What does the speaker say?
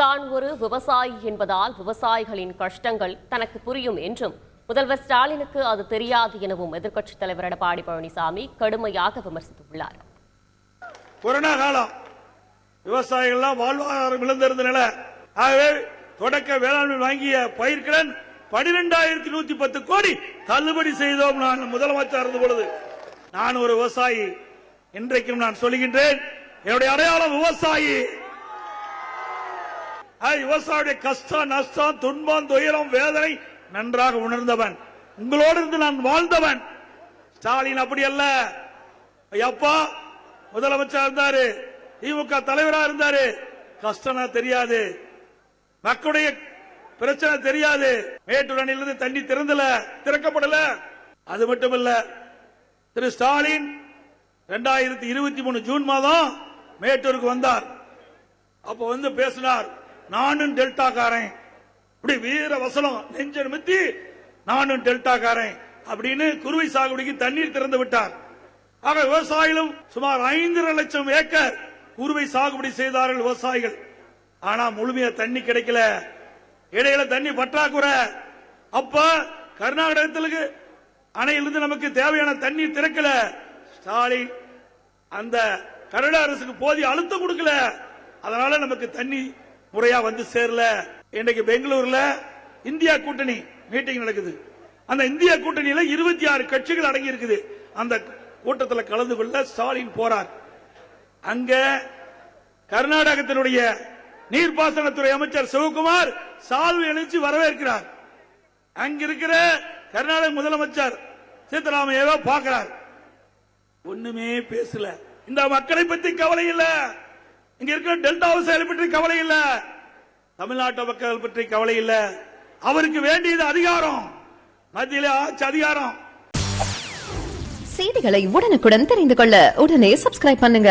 தான் ஒரு விவசாயி என்பதால் விவசாயிகளின் கஷ்டங்கள் தனக்கு புரியும் என்றும் முதல்வர் ஸ்டாலினுக்கு அது தெரியாது எனவும் எதிர்க்கட்சித் தலைவர் எடப்பாடி பழனிசாமி கடுமையாக விமர்சித்துள்ளார். கொரோனா காலம். விவசாயிகள்லாம் வாழ்வாதாரம் இழந்திருந்த நிலை. ஆகவே தொடக்க வேளாண்மை வாங்கிய பயிர்க்கடன் பனிரெண்டாயிரத்தி நூத்தி பத்து கோடி தள்ளுபடி செய்தோம் நான் முதலமைச்சர் இருந்த பொழுது. நான் ஒரு விவசாயி. இன்றைக்கும் நான் சொல்லுகின்றேன் என்னுடைய அடையாளம் விவசாயி. விவசாயியுடைய கஷ்டம் நஷ்டம் துன்பம் துயரம் வேதனை நன்றாக உணர்ந்தவன். உங்களோடு இருந்து நான் வாழ்ந்தவன். ஸ்டாலின் அப்படி அல்ல. ஐயப்பா முதலமைச்சர் இருந்தாரு. திமுக தலைவரா இருந்தாரு. கஷ்டம்னா தெரியாது. மக்களுடைய பிரச்சனை தெரியாது. மேட்டூர் அணையிலிருந்து தண்ணி திறந்தல திறக்கப்படல. அது மட்டுமல்ல திரு ஸ்டாலின் இரண்டாயிரத்தி இருபத்தி மூணு ஜூன் மாதம் மேட்டூருக்கு வந்தார். அப்ப வந்து பேசினார். நானும் டெல்டாக்காரன். இப்படி வீர வசனம் நெஞ்ச நிமித்தி நானும் டெல்டாக்காரன் அப்படின்னு குருவை சாகுபடிக்கு தண்ணீர் திறந்து விட்டார். ஆக விவசாயிகளும் சுமார் ஐந்தரை லட்சம் ஏக்கர் குருவை சாகுபடி செய்தார்கள் விவசாயிகள். ஆனா முழுமையா தண்ணி கிடைக்கல. இடையில தண்ணி பற்றாக்குறை. அப்ப கர்நாடகத்திற்கு அணையிலிருந்து நமக்கு தேவையான தண்ணீர் திறக்கல. ஸ்டாலின் அந்த கனடா அரசுக்கு போதிய அழுத்தம் கொடுக்கல. அதனால நமக்கு தண்ணி முறையா வந்து சேரல. இன்னைக்கு பெங்களூர்ல இந்தியா கூட்டணி மீட்டிங் நடக்குது. அந்த இந்திய கூட்டணியில இருபத்தி ஆறு கட்சிகள் அடங்கி இருக்குது. அந்த கூட்டத்தில் கலந்து கொள்ள ஸ்டாலின் போறார். அங்க கர்நாடகத்தினுடைய நீர்ப்பாசனத்துறை அமைச்சர் சிவகுமார் சால்வை எழுச்சி வரவேற்கிறார். அங்க இருக்கிற கர்நாடக முதலமைச்சர் சித்தராமையாவை பார்க்கிறார். ஒண்ணுமே பேசல. இந்த மக்களை பத்தி கவலை இல்லை. இங்க இருக்கிற டெல்டா செயல் பற்றி கவலை இல்ல. தமிழ்நாட்டு மக்கள் பற்றி கவலை இல்ல. அவருக்கு வேண்டியது அதிகாரம். மத்தியில ஆட்சி அதிகாரம். செய்திகளை உடனுக்குடன் தெரிந்து கொள்ள உடனே சப்ஸ்கிரைப் பண்ணுங்க.